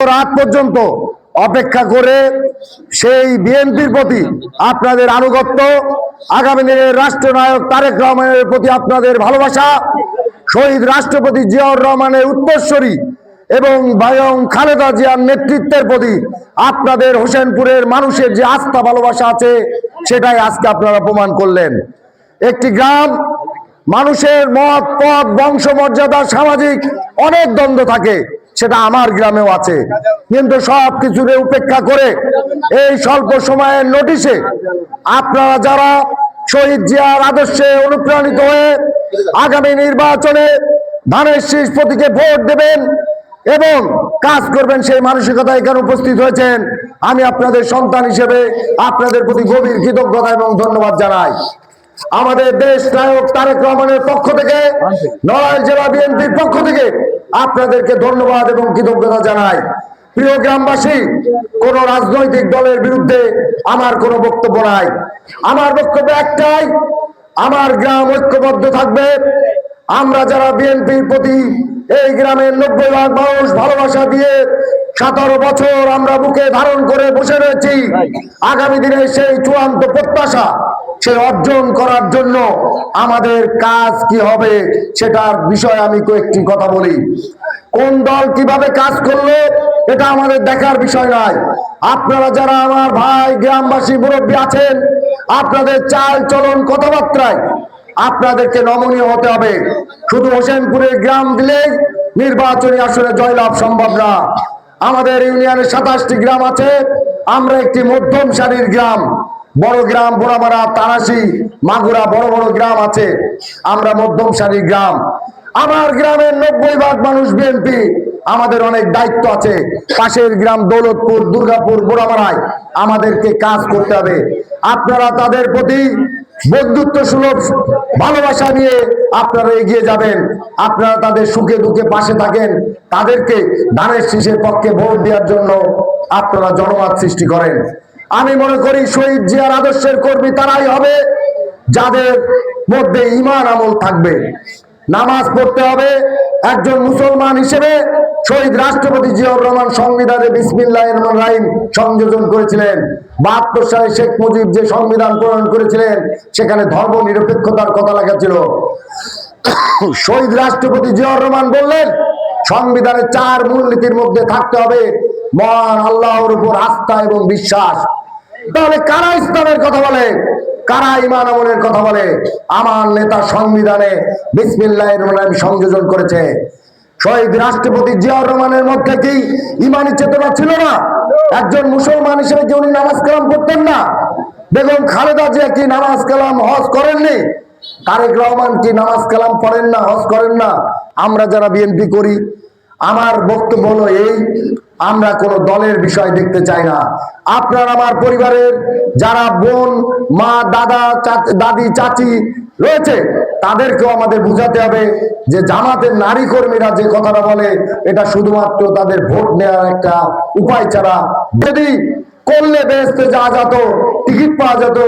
রাত পর্যন্ত অপেক্ষা করে সেই বিএনপির প্রতি আপনাদের আনুগত্য, আগামী দিনের রাষ্ট্রনায়ক তারেক রহমানের প্রতি আপনাদের ভালোবাসা, শহীদ রাষ্ট্রপতি জিয়াউর রহমানের উত্তরস্বরী এবং বায়ং খালেদা জিয়ার নেতৃত্বের প্রতি আপনাদের হোসেনপুরের মানুষের যে আস্থা, ভালোবাসা আছে, সেটাই আজকে আপনারা প্রমাণ করলেন। একটি গ্রাম, মানুষের মত, পথ বংশ মর্যাদা সামাজিক অনেক দ্বন্দ্ব থাকে। সেটা আমার গ্রামেও আছে। কিন্তু সব কিছুরে উপেক্ষা করে এই স্বল্প সময়ের নোটিশে আপনারা যারা শহীদ জিয়ার আদর্শে অনুপ্রাণিত হয়ে আগামী নির্বাচনে ধানের শীষ প্রতীকে ভোট দেবেন এবং কাজ করবেন সেই মানসিকতা এখানে উপস্থিত হয়েছেন, আমি আপনাদের সন্তান হিসেবে আপনাদের প্রতি গভীর কৃতজ্ঞতা এবং ধন্যবাদ জানাই। আমাদের দেশ নায়ক তারেক রহমানের পক্ষ থেকে, নড়াইল জেলা বিএনপির পক্ষ থেকে আপনাদেরকে ধন্যবাদ এবং কৃতজ্ঞতা জানাই। প্রিয় গ্রামবাসী, কোন রাজনৈতিক দলের বিরুদ্ধে আমার কোনো বক্তব্য নাই। আমার বক্তব্য একটাই, আমার গ্রাম ঐক্যবদ্ধ থাকবে। আমরা যারা বিএনপির প্রতি এই গ্রামের নব্বই ভাগ মানুষ ভালোবাসা দিয়ে সতেরো বছর আমরা বুকে ধারণ করে বসে রয়েছি, আগামী দিনে সেই চূড়ান্ত প্রত্যাশা সে অর্জন করার জন্য আমাদের কাজ কি হবে সেটার বিষয়ে আমি কয়েকটি কথা বলি। কোন দল কীভাবে কাজ করল এটা আমাদের দেখার বিষয় নয়। আপনারা যারা আমার ভাই গ্রামবাসী মুরব্বী আছেন, আপনাদের চাল চলন কথাবার্তায় আপনাদেরকে নমনীয় হতে হবে। শুধু হোসেনপুরের গ্রাম দিলেই নির্বাচনী আসনে জয়লাভ সম্ভব না। আমাদের ইউনিয়নের সাতাশটি গ্রাম আছে, আমরা একটি মধ্যম সারির গ্রাম। বড় গ্রাম বোড়ামারা তারাসি মাগুরা, বড় বড় গ্রাম আছে। আমরা মধ্যম সারির গ্রাম। আমার গ্রামের নব্বই ভাগ মানুষ বিএনপি। আমাদের অনেক দায়িত্ব আছে। পাশের গ্রাম দৌলতপুর, দুর্গাপুর বোড়ামারায় আমাদেরকে কাজ করতে হবে। আপনারা তাদের প্রতি বন্ধুত্ব সুলভ ভালোবাসা নিয়ে আপনারা এগিয়ে যাবেন। আপনারা তাদের সুখে দুঃখে পাশে থাকেন। তাদেরকে ধানের শীষের পক্ষে ভোট দেওয়ার জন্য আপনারা জনমত সৃষ্টি করেন। আমি মনে করি শহীদ জিয়ার আদর্শের কর্মী তারাই হবে, যাদের মধ্যে ইমান আমল থাকবে। নামাজ পড়তে হবে, একজন মুসলমান হিসেবে শহীদ রাষ্ট্রপতি জিয়াউর রহমান সংবিধানে বিসমিল্লাহ রাহিম সংযোজন করেছিলেন। বাহাত্তর সালে শেখ মুজিব যে সংবিধান প্রণয়ন করেছিলেন, সেখানে ধর্ম নিরপেক্ষতার কথা লেখা ছিল। শহীদ রাষ্ট্রপতি জিয়াউর রহমান বললেন, সংবিধানে চার মূলনীতির মধ্যে থাকতে হবে, মহান আল্লাহর উপর আস্থা এবং বিশ্বাস। তাহলে কারা ইসলামের কথা বলে? কারা ইমান আমলের কথা বলে? আমার নেতা সংবিধানে বিসমিল্লাহ সংযোজন করেছে। শহীদ রাষ্ট্রপতি জিয়াউর রহমানের মধ্যে কি ইমানি চেতনা ছিল না? একজন মুসলমান হিসেবে কি উনি নামাজ কালাম করতেন না? বেগম খালেদা জিয়া কি নামাজ কালাম, হজ করেননি? তারেক রহমান কি নামাজ কালাম পড়েন না, হজ করেন না? আমরা যারা বিএনপি করি, আমার বক্তব্য হলো এই আমরা কোনো দলের বিষয় দেখতে চাই না। আপনার আমার পরিবারের যারা বোন, মা, দাদা দাদি, চাচি রয়েছে, তাদেরকেও আমাদের বুঝাতে হবে যে জামাতের নারী কর্মীরা যে কথাটা বলে, এটা শুধুমাত্র তাদের ভোট নেওয়ার একটা উপায় ছাড়া। যদি করলে বেহেস্তে যাওয়া যেত, টিকিট পাওয়া যেত,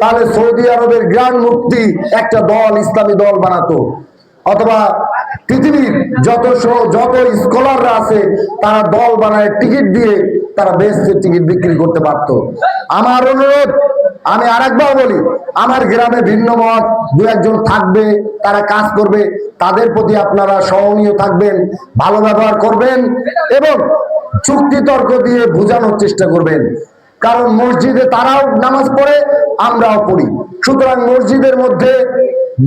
তাহলে সৌদি আরবের গ্র্যান্ড মুক্তি একটা দল, ইসলামী দল বানাতো। অথবা পৃথিবীর যত যত স্কলাররা আছে, তারা দল বানায় টিকিট দিয়ে তারা বেহেস্তের টিকিট বিক্রি করতে পারত। আমার অনুরোধ, আমি আরেকবার বলি, আমার গ্রামে ভিন্ন মত, দু একজন থাকবে, তারা কাজ করবে, তাদের প্রতি আপনারা সহনীয় থাকবেন, ভালো ব্যবহার করবেন এবং চুক্তি তর্ক দিয়ে বোঝানোর চেষ্টা করবেন। কারণ মসজিদে তারাও নামাজ পড়ে, আমরাও পড়ি। সুতরাং মসজিদের মধ্যে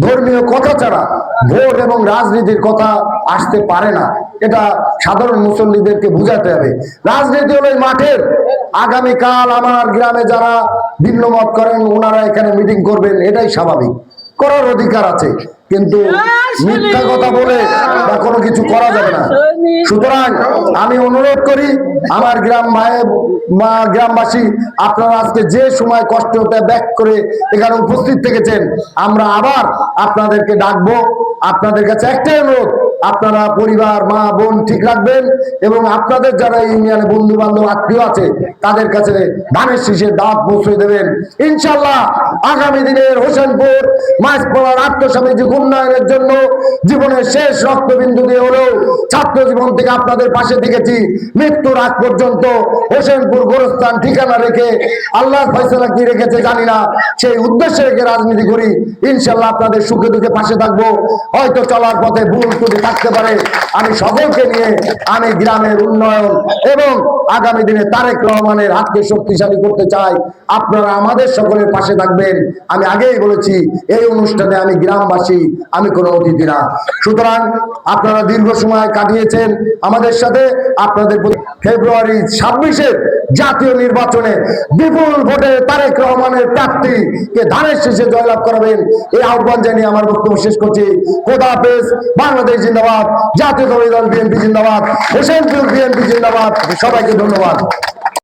ধর্মীয় কথা ছাড়া ভোট এবং রাজনীতির কথা আসতে পারে না। এটা সাধারণ মুসল্লিদেরকে বুঝাতে হবে। রাজনীতি হলো মাঠের। আগামীকাল আমার গ্রামে যারা ভিন্নমত করেন, ওনারা এখানে মিটিং করবেন, এটাই স্বাভাবিক। করার অধিকার আছে। কিন্তু মিথ্যা কথা বলে বা কোনো কিছু করা যাবে না। সুতরাং আমি অনুরোধ করি আমার গ্রাম ভাই মা গ্রামবাসী আপনারা আজকে যে সময় কষ্ট হতে ব্যাক করে এখানে উপস্থিত থেকেছেন আমরা আবার আপনাদেরকে ডাকবো। আপনাদের কাছে একটাই অনুরোধ আপনারা পরিবার, মা, বোন ঠিক রাখবেন এবং আপনাদের যারা ইউনিয়নে বন্ধু বান্ধব আত্মীয় আছে, তাদের কাছে ধানের শীষের দাঁত পৌঁছে দেবেন। ইনশাল্লাহ আগামী দিনের হোসেনপুর মাঝপড়ার আত্মসামাজিক উন্নয়নের জন্য জীবনের শেষ রক্তবিন্দু দিয়ে হলেও ছাত্র জীবন থেকে আপনাদের পাশে দেখেছি। মৃত্যুর আগ পর্যন্ত হোসেনপুর গোরস্থান ঠিকানা রেখে আল্লাহ ফয়সলা কি রেখেছে জানি না। সেই উদ্দেশ্যে রেখে রাজনীতি করি। ইনশাল্লাহ আপনাদের সুখে দুঃখে পাশে থাকব। হয়তো চলার পথে ভুল ত্রুটি থাকতে পারে। আমি সকলকে নিয়ে আমি গ্রামের উন্নয়ন এবং আগামী দিনে তারেক রহমানের হাতকে শক্তিশালী করতে চাই। আপনারা আমাদের সকলের পাশে থাকবেন। আমি আগেই বলেছি, এই অনুষ্ঠানে আমি গ্রামবাসী, আমি কোনো অতিথি না। সুতরাং আপনারা দীর্ঘ সময় কাটিয়েছেন আমাদের সাথে। আপনাদের ফেব্রুয়ারি ছাব্বিশের জাতীয় নির্বাচনে বিপুল ভোটে তারেক রহমানের প্রার্থীকে ধানের শেষে জয়লাভ করাবেন। এই আহ্বান জানিয়ে আমার বক্তব্য শেষ করছি। খোদা হাফেজ। বাংলাদেশ জিন্দাবাদ। জাতীয় দল বিএনপি জিন্দাবাদ। হোসেনপুর বিএনপি জিন্দাবাদ। সবাইকে ধন্যবাদ।